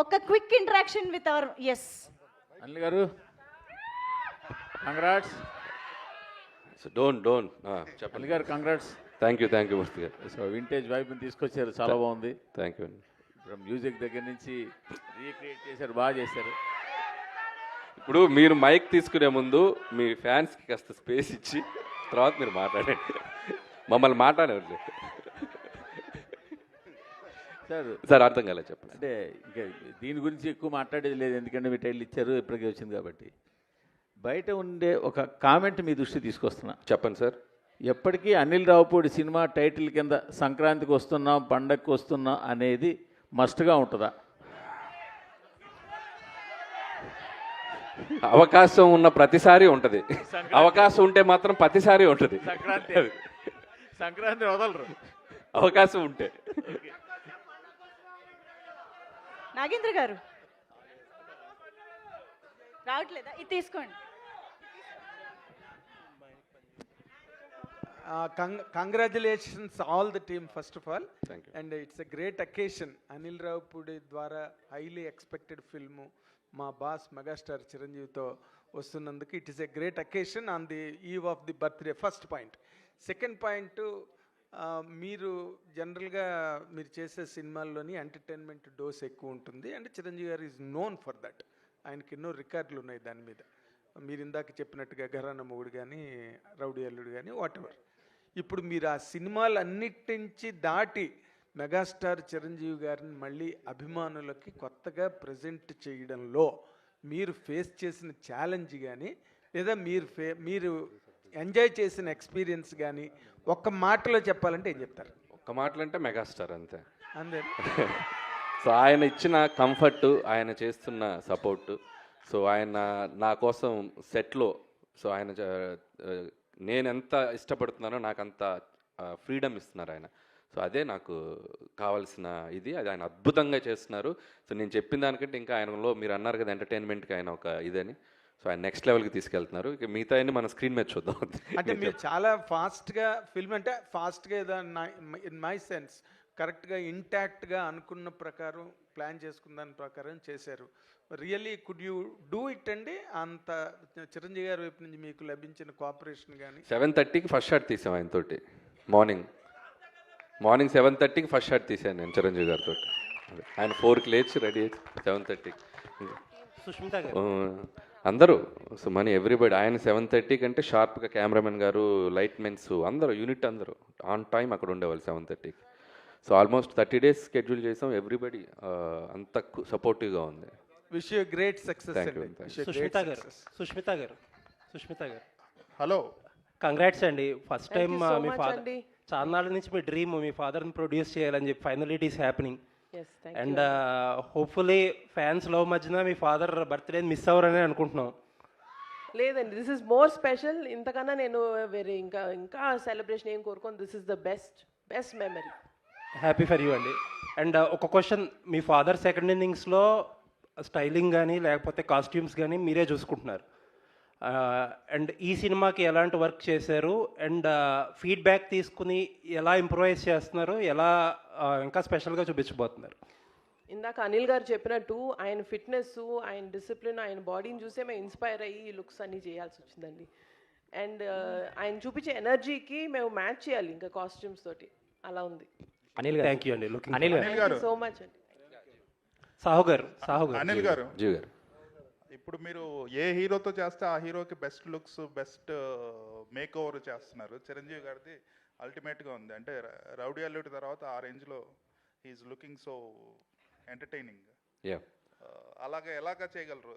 ఒక quick interaction with our S Anil garu. Congrats so don't don't చెప్పండి. Anil garu congrats thank you thank you Murthy garu. So vintage వైపుని తీసుకొచ్చారు. చాలా బాగుంది. Thank you ఇప్పుడు music దగ్గర నుంచి recreate చేశారు. బాగా చేశారు. ఇప్పుడు మీరు మైక్ తీసుకునే ముందు మీ ఫ్యాన్స్కి కాస్త స్పేస్ ఇచ్చి తర్వాత మీరు మాట్లాడండి. మమ్మల్ని మాట్లాడేవారు సార్ సార్ అర్థం కాలేదు చెప్పండి. అంటే ఇంకా దీని గురించి ఎక్కువ మాట్లాడేది లేదు ఎందుకంటే మీ టైటిల్ ఇచ్చారు ఇప్పటికే వచ్చింది కాబట్టి. బయట ఉండే ఒక కామెంట్ మీ దృష్టి తీసుకొస్తున్నా. చెప్పండి సార్. ఎప్పటికీ అనిల్ రావుపూడి సినిమా టైటిల్ కింద సంక్రాంతికి వస్తున్నాం పండగకి వస్తున్నాం అనేది మస్ట్గా ఉంటుందా? అవకాశం ఉన్న ప్రతిసారి ఉంటుంది. అవకాశం ఉంటే మాత్రం ప్రతిసారి ఉంటుంది. సంక్రాంతి. సంక్రాంతి వదలరు. అవకాశం ఉంటే. నాగేంద్ర గారు. రావట్లేదా? ఇది తీసుకోండి. The team first of all. Thank you. and it's a great occasion. Anil Ravipudi ద్వారా హైలీ ఎక్స్పెక్టెడ్ ఫిల్మ్ మా బాస్ మెగాస్టార్ చిరంజీవితో వస్తున్నందుకు it is a great occasion on the eve of the birthday first point second point మీరు జనరల్గా మీరు చేసే సినిమాల్లోని entertainment dose ఎక్కువ ఉంటుంది. And Chiranjeevi గారు ఈజ్ నోన్ ఫర్ దట్ ఆయనకి ఎన్నో రికార్డులు ఉన్నాయి దాని మీద. మీరు ఇందాక చెప్పినట్టుగా ఘరాన మొగుడు కానీ రౌడీ అల్లుడు కానీ వాటెవర్ ఇప్పుడు మీరు ఆ సినిమాలు అన్నిటించి దాటి మెగాస్టార్ చిరంజీవి గారిని మళ్ళీ అభిమానులకి కొత్తగా ప్రజెంట్ చేయడంలో మీరు ఫేస్ చేసిన ఛాలెంజ్ కానీ లేదా మీరు ఫే మీరు ఎంజాయ్ చేసిన ఎక్స్పీరియన్స్ కానీ ఒక్క మాటలో చెప్పాలంటే ఏం చెప్తారు? ఒక్క మాటలు అంటే మెగాస్టార్ అంతే. అంతే. సో ఆయన ఇచ్చిన కంఫర్ట్ ఆయన చేస్తున్న సపోర్ట్ సో ఆయన నా కోసం సెట్లో సో ఆయన నేను ఎంత ఇష్టపడుతున్నానో నాకు అంత ఫ్రీడమ్ ఇస్తున్నారు ఆయన. సో అదే నాకు కావాల్సిన ఇది అది ఆయన అద్భుతంగా చేస్తున్నారు. సో నేను చెప్పిన దానికంటే ఇంకా ఆయనలో మీరు అన్నారు కదా ఎంటర్టైన్మెంట్కి ఆయన ఒక ఇదని. సో ఆయన నెక్స్ట్ లెవెల్కి తీసుకెళ్తున్నారు. ఇక మిగతా అన్ని మన స్క్రీన్ మీద చూద్దాం. అంటే మీరు చాలా ఫాస్ట్గా ఫిల్మ్ అంటే ఫాస్ట్గా ఏదో ఇన్ మై సెన్స్ కరెక్ట్గా ఇంటాక్ట్గా అనుకున్న ప్రకారం ప్లాన్ చేసుకున్న దాని ప్రకారం చేశారు. Really could you do it అండి? అంత చిరంజీవి గారి వైపు నుంచి మీకు లభించిన కోఆపరేషన్ కానీ సెవెన్ థర్టీకి ఫస్ట్ షాట్ తీసాం ఆయనతోటి. మార్నింగ్ మార్నింగ్ సెవెన్ థర్టీకి ఫస్ట్ షాట్ తీసాను నేను చిరంజీవి గారితో ఆయన ఫోర్కి లేచి రెడీ సెవెన్ థర్టీకి సుష్మిత గారు. అందరూ సో మనీ ఎవ్రీబడి ఆయన సెవెన్ థర్టీకి అంటే షార్ప్గా కెమెరామెన్ గారు లైట్ మెన్స్ అందరూ యూనిట్ అందరూ ఆన్ టైం అక్కడ ఉండేవాళ్ళు సెవెన్ థర్టీకి. So almost thirty days schedule చేసాం ఎవ్రీబడి అంత సపోర్టివ్గా ఉంది. Wish you great success Sushmita garu. Sushmita garu Sushmita garu. Hello. Congrats అండి. ఫస్ట్ టైం మీ ఫాదర్. చాలా నాళ్ళ నుంచి మీ డ్రీమ్ మీ ఫాదర్ని ప్రొడ్యూస్ చేయాలని చెప్పి final it is happening and. Hopefully fans love మధ్యన మీ ఫాదర్ బర్త్డే మిస్ అవ్వరని అనుకుంటున్నాం. లేదండి దిస్ ఇస్ మోర్ స్పెషల్ ఇంతకన్నా నేను వేరే ఇంకా ఇంకా సెలబ్రేషన్ ఏం కోరుకోను. This is the best best memory happy for you అండి. అండ్ ఒక క్వశ్చన్ మీ ఫాదర్ సెకండ్ ఇన్నింగ్స్లో స్టైలింగ్ కానీ లేకపోతే కాస్ట్యూమ్స్ కానీ మీరే చూసుకుంటున్నారు. అండ్ ఈ సినిమాకి ఎలాంటి వర్క్ చేశారు? అండ్ ఫీడ్బ్యాక్ తీసుకుని ఎలా ఇంప్రూవైజ్ చేస్తున్నారు? ఎలా ఇంకా స్పెషల్గా చూపించబోతున్నారు? ఇందాక అనిల్ గారు చెప్పినట్టు ఆయన ఫిట్నెస్ ఆయన డిసిప్లిన్ ఆయన బాడీని చూసే మేము ఇన్స్పైర్ అయ్యి ఈ లుక్స్ అన్ని చేయాల్సి వచ్చిందండి. అండ్ ఆయన చూపించే ఎనర్జీకి మేము మ్యాచ్ చేయాలి ఇంకా కాస్ట్యూమ్స్ తోటి. అలా ఉంది. అనిల్ థ్యాంక్ యూ అండి. Looking Anil garu. So much అండి. సాహు గారు సాహు గారు. అనిల్ గారు. జీవి గారు. ఇప్పుడు మీరు ఏ హీరోతో చేస్తే ఆ హీరోకి best looks best makeover చేస్తున్నారు? చిరంజీవి గారిది అల్టిమేట్గా ఉంది. అంటే రౌడీ అల్లుడి తర్వాత ఆ రేంజ్లో he is looking so entertaining. Yeah. అలాగే ఎలాగా చేయగలరు?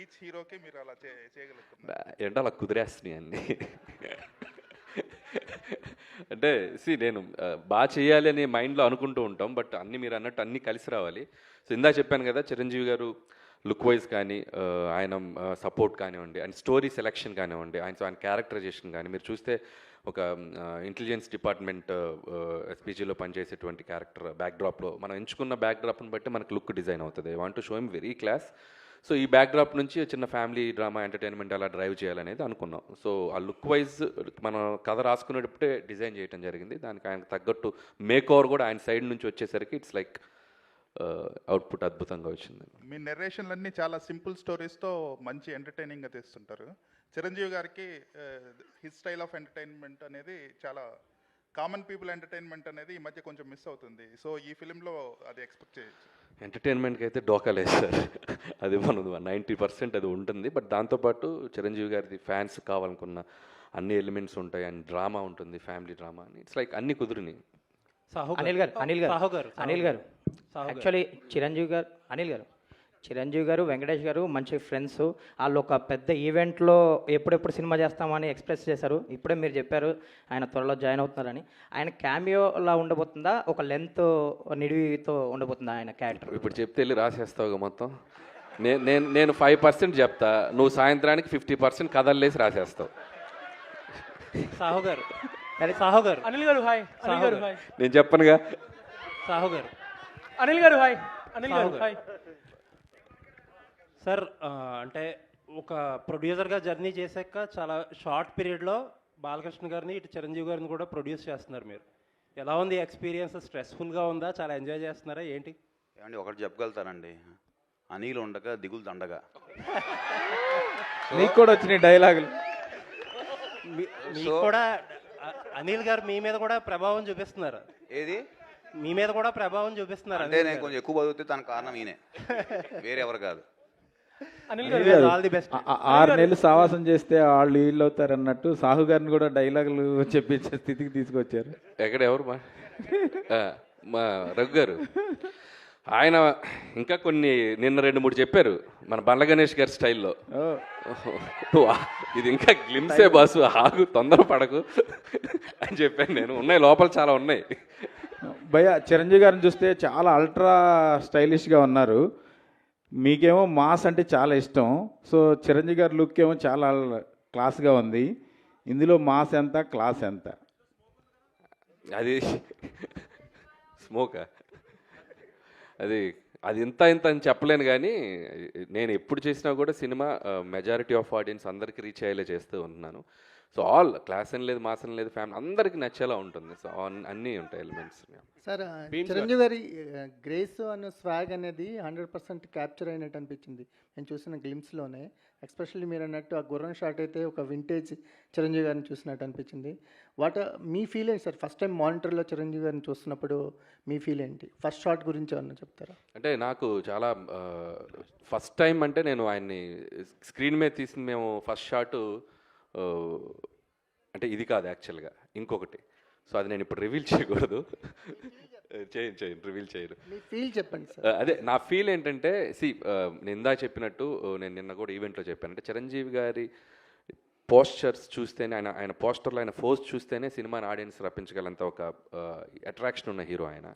ఈచ్ హీరోకి మీరు అలా చేయగలుగుతున్నారు? ఏంటో అలా కుదిరేస్తున్నాయి అన్ని. అంటే సి నేను బాగా చేయాలి అని మైండ్లో అనుకుంటూ ఉంటాం బట్ అన్ని మీరు అన్నట్టు అన్ని కలిసి రావాలి. సో ఇందా చెప్పాను కదా చిరంజీవి గారు లుక్ వైజ్ కానీ ఆయన సపోర్ట్ కానివ్వండి అండ్ స్టోరీ సెలెక్షన్ కానివ్వండి ఆయన ఆయన క్యారెక్టరైజేషన్ కానీ మీరు చూస్తే ఒక ఇంటెలిజెన్స్ డిపార్ట్మెంట్ ఎస్పీజీలో పనిచేసేటువంటి క్యారెక్టర్ బ్యాక్డ్రాప్లో మనం ఎంచుకున్న బ్యాక్డ్రాప్ని బట్టి మనకు లుక్ డిజైన్ అవుతుంది. I want to show him very class so ఈ బ్యాక్డ్రాప్ నుంచి చిన్న ఫ్యామిలీ డ్రామా ఎంటర్టైన్మెంట్ అలా డ్రైవ్ చేయాలనేది అనుకున్నాం. సో ఆ లుక్ వైజ్ మనం కథ రాసుకునేటప్పుడే డిజైన్ చేయడం జరిగింది. దానికి ఆయనకు తగ్గట్టు మేక్ ఓవర్ కూడా ఆయన సైడ్ నుంచి వచ్చేసరికి ఇట్స్ లైక్ అవుట్పుట్ అద్భుతంగా వచ్చింది. మీ నెరేషన్లన్నీ చాలా సింపుల్ స్టోరీస్తో మంచి ఎంటర్టైనింగ్గా తీస్తుంటారు. చిరంజీవి గారికి హిస్ స్టైల్ ఆఫ్ ఎంటర్టైన్మెంట్ అనేది చాలా కామన్ పీపుల్ ఎంటర్టైన్మెంట్ అనేది ఈ మధ్య కొంచెం మిస్ అవుతుంది. సో ఈ ఫిలింలో అది ఎక్స్పెక్ట్ చేయొచ్చు. ఎంటర్టైన్మెంట్కి అయితే డోకా లేదు సార్. అది మనం నైంటీ పర్సెంట్ అది ఉంటుంది. బట్ దాంతోపాటు చిరంజీవి గారిది ఫ్యాన్స్ కావాలనుకున్న అన్ని ఎలిమెంట్స్ ఉంటాయి. అండ్ డ్రామా ఉంటుంది ఫ్యామిలీ డ్రామా అని. ఇట్స్ లైక్ అన్ని కుదిరినాయి అనిల్ గారు అనిల్ గారు అనిల్ గారు. యాక్చువల్లీ చిరంజీవి గారు అనిల్ గారు. చిరంజీవి గారు వెంకటేష్ గారు మంచి ఫ్రెండ్స్ వాళ్ళు ఒక పెద్ద ఈవెంట్లో ఎప్పుడెప్పుడు సినిమా చేస్తామని ఎక్స్ప్రెస్ చేశారు. ఇప్పుడే మీరు చెప్పారు ఆయన త్వరలో జాయిన్ అవుతున్నారని. ఆయన క్యామియోలా ఉండబోతుందా? ఒక లెంత్ నిడివితో ఉండబోతుందా ఆయన క్యారెక్టర్ ఇప్పుడు చెప్తే వెళ్ళి రాసేస్తావుగా మొత్తం. నేను నేను నేను ఫైవ్ పర్సెంట్ చెప్తా. నువ్వు సాయంత్రానికి ఫిఫ్టీ పర్సెంట్ కథల్లేసి రాసేస్తావు. సాహు గారు సాహు గారు అనిల్ గారు హాయ్. అనిల్ గారు హాయ్. నేను చెప్పనుగా. సాహు గారు అనిల్ గారు హాయ్. అనిల్ గారు సాహు. హాయ్. సార్ అంటే ఒక ప్రొడ్యూసర్గా జర్నీ చేశాక చాలా షార్ట్ పీరియడ్లో బాలకృష్ణ గారిని ఇటు చిరంజీవి గారిని కూడా ప్రొడ్యూస్ చేస్తున్నారు మీరు. ఎలా ఉంది ఎక్స్పీరియన్స్? స్ట్రెస్ఫుల్గా ఉందా? చాలా ఎంజాయ్ చేస్తున్నారా? ఏంటి? ఏమండి ఒకటి చెప్పగలుగుతానండి. అనిల్ ఉండగా దిగులు దండగా. నీకు కూడా వచ్చినాయి డైలాగులు. మీ- మీకు కూడా అనిల్ గారు మీ మీద కూడా ప్రభావం చూపిస్తున్నారు. ఏది? మీ మీద కూడా ప్రభావం చూపిస్తున్నారు అంటే నేను కొంచెం ఎక్కువ బతుకుతే తన కారణం ఈయనే. వేరెవరు కాదు. అనిల్ గారు ఆల్ ది బెస్ట్. ఆ- ఆ- ఆరు నెలలు సావాసం చేస్తే వాళ్ళు వీళ్ళు అవుతారు అన్నట్టు సాహు గారిని కూడా డైలాగులు చెప్పించే స్థితికి తీసుకొచ్చారు. ఎక్కడ ఎవరు మా? ఆ, మా రఘు గారు. ఆయన ఇంకా కొన్ని నిన్న రెండు మూడు చెప్పారు మన బండ్ల గణేష్ గారి స్టైల్లో. ఇది ఇంకా గ్లిమ్సే బాసు ఆగు తొందర పడకు అని చెప్పాను నేను. ఉన్నాయి లోపల చాలా ఉన్నాయి. భయ్య చిరంజీవి గారిని చూస్తే చాలా అల్ట్రా స్టైలిష్గా ఉన్నారు. మీకేమో మాస్ అంటే చాలా ఇష్టం. సో చిరంజీవి గారి లుక్ ఏమో చాలా క్లాస్గా ఉంది. ఇందులో మాస్ ఎంత క్లాస్ ఎంత? అది స్మోకా? అది అది ఇంత ఇంత అని చెప్పలేను కానీ నేను ఎప్పుడు చేసినా కూడా సినిమా మెజారిటీ ఆఫ్ ఆడియన్స్ అందరికీ రీచ్ అయ్యేలా చేస్తూ ఉంటున్నాను. సో ఆల్ క్లాస్ అని లేదు మాస్ అని లేదు ఫ్యామిలీ అందరికీ నచ్చేలా ఉంటుంది. సో అన్నీ ఉంటాయి ఎలిమెంట్స్. సార్ చిరంజీవి గారి గ్రేస్ అనే స్వాగ్ అనేది హండ్రెడ్ పర్సెంట్ క్యాప్చర్ అయినట్టు అనిపించింది. నేను చూసిన గ్లిమ్స్లోనే ఎస్పెషల్లీ మీరు అన్నట్టు ఆ గుర్రం షాట్ అయితే ఒక వింటేజ్ చిరంజీవి గారిని చూసినట్టు అనిపించింది. వాట్ మీ ఫీల్ ఏంటి సార్? ఫస్ట్ టైం మానిటర్లో చిరంజీవి గారిని చూస్తున్నప్పుడు మీ ఫీల్ ఏంటి? ఫస్ట్ షాట్ గురించి ఏమన్నా చెప్తారా? అంటే నాకు చాలా ఫస్ట్ టైం అంటే నేను ఆయన్ని స్క్రీన్ మీద తీసిన మేము ఫస్ట్ షాటు అంటే ఇది కాదు యాక్చువల్గా ఇంకొకటి. సో అది నేను ఇప్పుడు రివీల్ చేయకూడదు. చేయను చేయను రివీల్ చేయను ఫీల్ చెప్పండి సార్. అదే నా ఫీల్ ఏంటంటే సి నేను ఇందా చెప్పినట్టు నేను నిన్న కూడా ఈవెంట్లో చెప్పాను. అంటే చిరంజీవి గారి పోస్చర్స్ చూస్తేనే ఆయన ఆయన పోస్టర్లో ఆయన ఫోర్స్ చూస్తేనే సినిమాని ఆడియన్స్ రప్పించగలంత ఒక అట్రాక్షన్ ఉన్న హీరో ఆయన.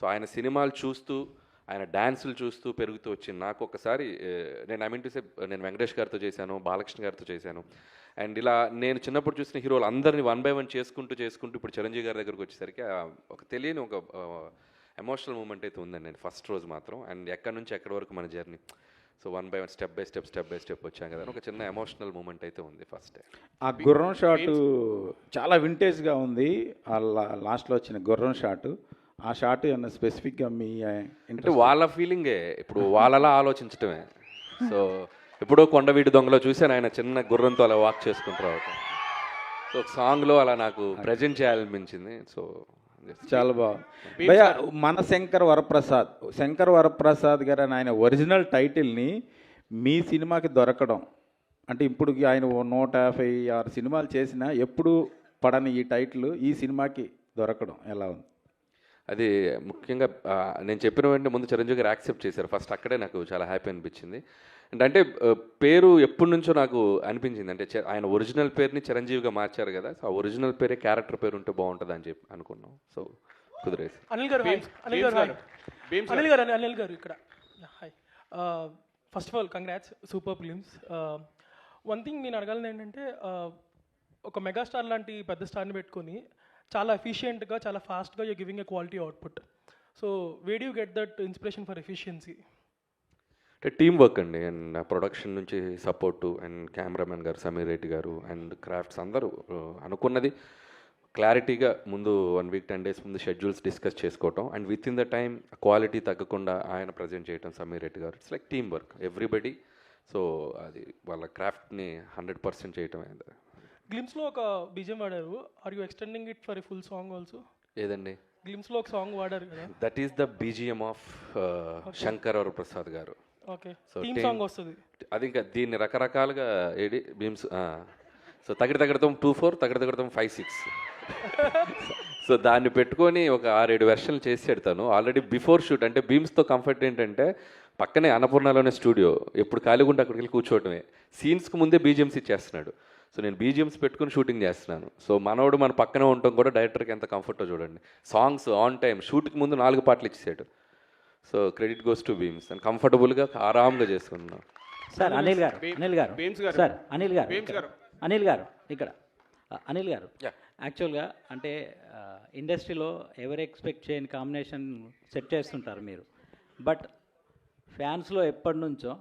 సో ఆయన సినిమాలు చూస్తూ ఆయన డ్యాన్సులు చూస్తూ పెరుగుతూ వచ్చింది. నాకు ఒకసారి నేను ఐ మీన్ టు సే నేను వెంకటేష్ గారితో చేశాను బాలకృష్ణ గారితో చేశాను. అండ్ ఇలా నేను చిన్నప్పుడు చూసిన హీరోలు అందరినీ వన్ బై వన్ చేసుకుంటూ చేసుకుంటూ ఇప్పుడు చిరంజీవి గారి దగ్గరకు వచ్చేసరికి ఒక తెలియని ఒక ఎమోషనల్ మూమెంట్ అయితే ఉందండి నేను ఫస్ట్ రోజు మాత్రం. అండ్ ఎక్కడి నుంచి ఎక్కడి వరకు మన journey so one by one step by step step by step వచ్చాం కదా ఒక చిన్న ఎమోషనల్ మూమెంట్ అయితే ఉంది ఫస్ట్ ఆ గుర్రం షాట్ చాలా వింటేజ్గా ఉంది. ఆ లా- లాస్ట్లో వచ్చిన గుర్రం షాట్ ఆ షాట్ ఏమన్నా స్పెసిఫిక్గా మీ అంటే వాళ్ళ ఫీలింగే. ఇప్పుడు వాళ్ళలా ఆలోచించటమే. సో ఎప్పుడో కొండవీటి దొంగలో చూశాను ఆయన చిన్న గుర్రంతో అలా వాక్ చేసుకుంటూ రావటం. సో సాంగ్లో అలా నాకు ప్రజెంట్ చేయాలనిపించింది. సో చాలా బాగుంది భయ్య మన శంకర్ వరప్రసాద్ శంకర్ వరప్రసాద్ గారు అని ఆయన ఒరిజినల్ టైటిల్ని మీ సినిమాకి దొరకడం. అంటే ఇప్పుడు ఆయన ఓ నూట యాభై ఆరు సినిమాలు చేసినా ఎప్పుడు పడని ఈ టైటిల్ ఈ సినిమాకి దొరకడం. ఎలా ఉంది? అది ముఖ్యంగా నేను చెప్పిన వెంటనే ముందు చిరంజీవి గారు యాక్సెప్ట్ చేశారు. ఫస్ట్ అక్కడే నాకు చాలా హ్యాపీ అనిపించింది. అండ్ అంటే పేరు ఎప్పటి నుంచో నాకు అనిపించింది. అంటే చి- ఆయన ఒరిజినల్ పేరుని చిరంజీవిగా మార్చారు కదా సో ఆ ఒరిజినల్ పేరే క్యారెక్టర్ పేరు ఉంటే బాగుంటుంది అని చెప్పి అనుకున్నాం. సో కుదిరేసి. అనిల్ గారు అనిల్ గారు అనిల్ గారు. అనిల్ గారు ఇక్కడ. Hi. First of all congrats super films one thing నేను అడగాలని ఏంటంటే ఒక మెగాస్టార్ లాంటి పెద్ద స్టార్ని పెట్టుకొని చాలా ఎఫిషియెంట్గా చాలా ఫాస్ట్గా you giving a quality output so where'd you get that inspiration for efficiency అంటే టీం వర్క్ అండి అండ్ ప్రొడక్షన్ నుంచి support and cameraman garu Sameer Reddy గారు అండ్ క్రాఫ్ట్స్ అందరూ అనుకున్నది క్లారిటీగా ముందు వన్ వీక్ టెన్ డేస్ ముందు షెడ్యూల్స్ డిస్కస్ చేసుకోవటం. And with in the time quality తగ్గకుండా ఆయన ప్రజెంట్ చేయటం Sameer Reddy garu. It's like team work everybody so అది వాళ్ళ క్రాఫ్ట్ని హండ్రెడ్ పర్సెంట్ చేయటం అయింది గ్లిమ్స్లో ఒక బీజం వాడారు. Are you extending it for full song also ఏదండి? గ్లిమ్స్లో ఒక సాంగ్ వాడారు కదా. That is the BGM of Shankar Vara Prasad garu. Okay theme song వస్తుంది. అది ఇంకా దీన్ని రకరకాలుగా ఏడి బీమ్స్ సో తగిడి తగడతాం టూ ఫోర్ తగిడి తగడతాం ఫైవ్ సిక్స్ సో దాన్ని పెట్టుకొని ఒక ఆరేడు వెర్షన్లు చేసి పెడతాను ఆల్రెడీ బిఫోర్ షూట్ అంటే బీమ్స్తో కంఫర్ట్ ఏంటంటే పక్కనే అన్నపూర్ణలోనే స్టూడియో ఎప్పుడు ఖాళీగా ఉంటే అక్కడికి వెళ్ళి కూర్చోవటమే. సీన్స్కి ముందే బీజిఎమ్స్ ఇచ్చేస్తున్నాడు. సో నేను బీజిఎమ్స్ పెట్టుకుని షూటింగ్ చేస్తున్నాను సో మనోడు మన పక్కనే ఉండటం కూడా డైరెక్టర్కి ఎంత కంఫర్టో చూడండి సాంగ్స్ ఆన్ టైం షూట్కి ముందు నాలుగు పాటలు ఇచ్చేసాడు so credit goes to Bheems అని కంఫర్టబుల్గా ఆరామ్గా చేసుకున్నాను సార్ అనిల్ గారు అనిల్ గారు బీమ్స్ గారు. సార్ అనిల్ గారు బీమ్స్ ఇక్కడ. గారు. అనిల్ గారు ఇక్కడ అనిల్ గారు. యాక్చువల్గా అంటే ఇండస్ట్రీలో ఎవరు ఎక్స్పెక్ట్ చేయని కాంబినేషన్ సెట్ చేస్తుంటారు మీరు బట్ ఫ్యాన్స్లో ఎప్పటి నుంచో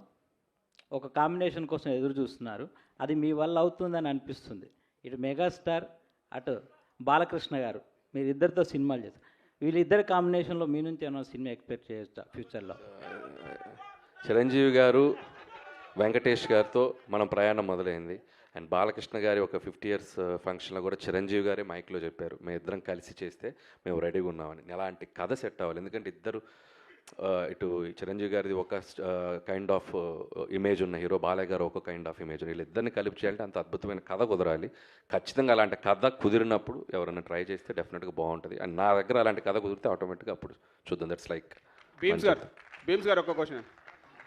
ఒక కాంబినేషన్ కోసం ఎదురు చూస్తున్నారు అది మీ వల్ల అవుతుందని అనిపిస్తుంది. ఇటు మెగాస్టార్ అటు బాలకృష్ణ గారు మీరిద్దరితో సినిమాలు చేస్తారు. వీళ్ళిద్దరు కాంబినేషన్లో మీ నుంచి ఏమైనా సినిమా ఎక్స్పెక్ట్ చేయొచ్చా ఫ్యూచర్లో? చిరంజీవి గారు వెంకటేష్ గారితో మనం ప్రయాణం మొదలైంది. అండ్ బాలకృష్ణ గారి ఒక ఫిఫ్టీ ఇయర్స్ uh, ఫంక్షన్లో కూడా చిరంజీవి గారే మైక్లో చెప్పారు. మేము ఇద్దరం కలిసి చేస్తే మేము రెడీగా ఉన్నామని. ఎలాంటి కథ సెట్ అవ్వాలి. ఎందుకంటే ఇద్దరు ఇటు చిరంజీవి గారిది ఒక కైండ్ ఆఫ్ ఇమేజ్ ఉన్న హీరో బాలయ్య గారు ఒక కైండ్ ఆఫ్ ఇమేజ్ వీళ్ళిద్దరిని కలిపి చేయాలంటే అంత అద్భుతమైన కథ కుదరాలి. ఖచ్చితంగా అలాంటి కథ కుదిరినప్పుడు ఎవరైనా ట్రై చేస్తే డెఫినెట్గా బాగుంటుంది. అండ్ నా దగ్గర అలాంటి కథ కుదిరితే ఆటోమేటిక్గా అప్పుడు చూద్దాం. దట్స్ లైక్ భీమ్స్ గారు భీమ్స్ గారు ఒక క్వశ్చన్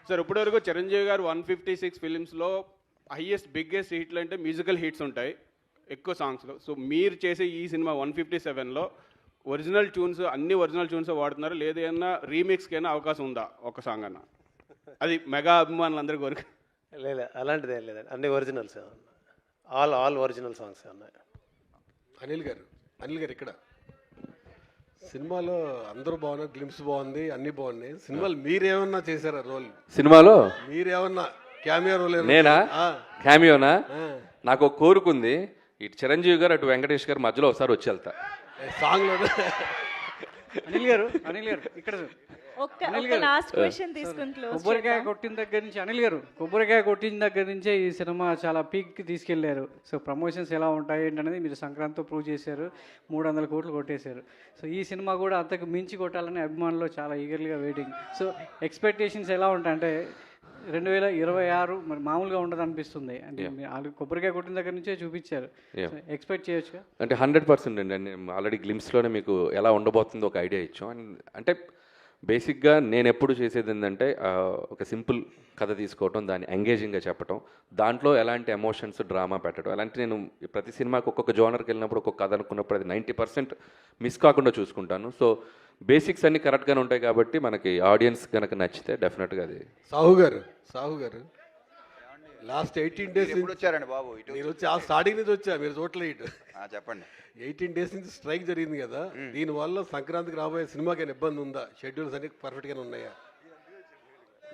సార్ ఇప్పటివరకు Chiranjeevi garu one fifty six ఫిలిమ్స్లో highest biggest హిట్లు అంటే మ్యూజికల్ హిట్స్ ఉంటాయి. ఎక్కువ సాంగ్స్లో సో మీరు చేసే ఈ సినిమా వన్ ఫిఫ్టీ సెవెన్లో ఒరిజినల్ ట్యూన్స్ అన్ని ఒరిజినల్ ట్యూన్స్ వాడుతున్నారు. లేదా ఏమన్నా రీమిక్స్కి అయినా అవకాశం ఉందా ఒక సాంగ్ అన్న? అది మెగా అభిమానులందరి కోరిక. లేదు అలాంటిది ఏం లేదండి. అన్ని originals all all original songs ఉన్నాయి. అనిల్ గారు అనిల్ గారు ఇక్కడ. సినిమాలో అందరూ బాగున్నారు గ్లిమ్స్ బాగుంది అన్ని బాగున్నాయి. సినిమాలు మీరేమన్నా చేశారా రోల్? సినిమాలో? మీరేమన్నా క్యామియా రోల్ నేనా? క్యామియోనా? నాకు ఒక కోరుకుంది. ఇటు చిరంజీవి గారు అటు వెంకటేష్ గారు మధ్యలో ఒకసారి వచ్చి వెళ్తా. సాంగ్లో అనిల్ గారు అనిల్ గారు ఇక్కడ ఒక్క ఒక్క లాస్ట్ క్వశ్చన్ తీసుకుని క్లోజ్ కొబ్బరికాయ కొట్టిన దగ్గర నుంచి అనిల్ గారు కొబ్బరికాయ కొట్టిన దగ్గర నుంచే ఈ సినిమా చాలా పీక్కి తీసుకెళ్ళారు. సో ప్రమోషన్స్ ఎలా ఉంటాయి ఏంటనేది మీరు సంక్రాంతితో ప్రూవ్ చేశారు. మూడు వందల కోట్లు కొట్టేశారు. సో ఈ సినిమా కూడా అంతకు మించి కొట్టాలని అభిమానులు చాలా ఈగర్గా వెయిటింగ్ సో ఎక్స్పెక్టేషన్స్ ఎలా ఉంటాయి? అంటే రెండు వేల ఇరవై ఆరు మరి మామూలుగా ఉండదు అనిపిస్తుంది అంటే ఆల్రెడీ కొబ్బరికాయ కొట్టిన దగ్గర నుంచే చూపించారు. ఎక్స్పెక్ట్ చేయొచ్చుగా? అంటే హండ్రెడ్ పర్సెంట్ అండి. ఆల్రెడీ గ్లిమ్స్లోనే మీకు ఎలా ఉండబోతుందో ఒక ఐడియా ఇచ్చాం. అండ్ అంటే బేసిక్గా నేను ఎప్పుడు చేసేది ఏంటంటే ఒక సింపుల్ కథ తీసుకోవటం దాన్ని ఎంగేజింగ్గా చెప్పటం దాంట్లో ఎలాంటి ఎమోషన్స్ డ్రామా పెట్టడం అలాంటి నేను ప్రతి సినిమాకి ఒక్కొక్క జోనర్కి వెళ్ళినప్పుడు ఒక్కొక్క కథ అనుకున్నప్పుడు అది నైంటీ పర్సెంట్ మిస్ కాకుండా చూసుకుంటాను. సో బేసిక్స్ అన్ని కరెక్ట్గానే ఉంటాయి కాబట్టి మనకి ఆడియన్స్ కనుక నచ్చితే డెఫినెట్గా అది. సాహు గారు సాహు గారు. లాస్ట్ ఎయిటీన్ డేస్ వచ్చారండి బాబు? ఇటు మీరు వచ్చి ఆ స్టార్టింగ్ నుంచి వచ్చా? మీరు చూడలే ఇటు. ఆ, చెప్పండి. ఎయిటీన్ డేస్ నుంచి స్ట్రైక్ జరిగింది కదా. దీనివల్ల సంక్రాంతికి రాబోయే సినిమాకి ఏమైనా ఇబ్బంది ఉందా? షెడ్యూల్స్ అన్ని పర్ఫెక్ట్గానే ఉన్నాయా?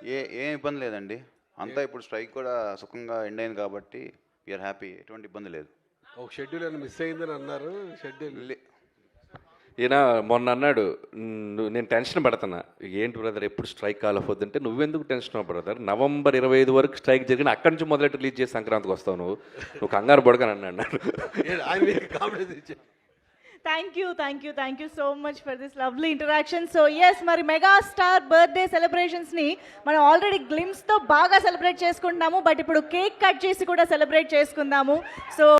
ఏ ఏం ఇబ్బంది లేదండి. అంతా ఇప్పుడు స్ట్రైక్ కూడా సుఖంగా ఎండ్ అయింది కాబట్టి వీఆర్ హ్యాపీ ఎటువంటి ఇబ్బంది లేదు. ఒక షెడ్యూల్ ఏమైనా మిస్ అయిందని అన్నారు? షెడ్యూల్ ఈయన మొన్న అన్నాడు "నువ్వు- నేను టెన్షన్ పడుతున్నా. ఏంటి బ్రదర్ ఎప్పుడు స్ట్రైక్ కాలపోద్దంటే నువ్వెందుకు టెన్షన్ బ్రదర్? నవంబర్ ఇరవై ఐదు వరకు స్ట్రైక్ జరిగిన అక్కడి నుంచి మొదలెట్టి రిలీజ్ చేసి సంక్రాంతికి వస్తావు నువ్వు. నువ్వు కంగారు పడకని అన్నాడు thank you thank you thank you so much for this lovely interaction so yes మరి మెగా స్టార్ బర్త్డే సెలబ్రేషన్స్ని మనం ఆల్రెడీ గ్లిమ్స్తో బాగా సెలబ్రేట్ చేసుకుంటున్నాము. బట్ ఇప్పుడు కేక్ కట్ చేసి కూడా సెలబ్రేట్ చేసుకుందాము. సో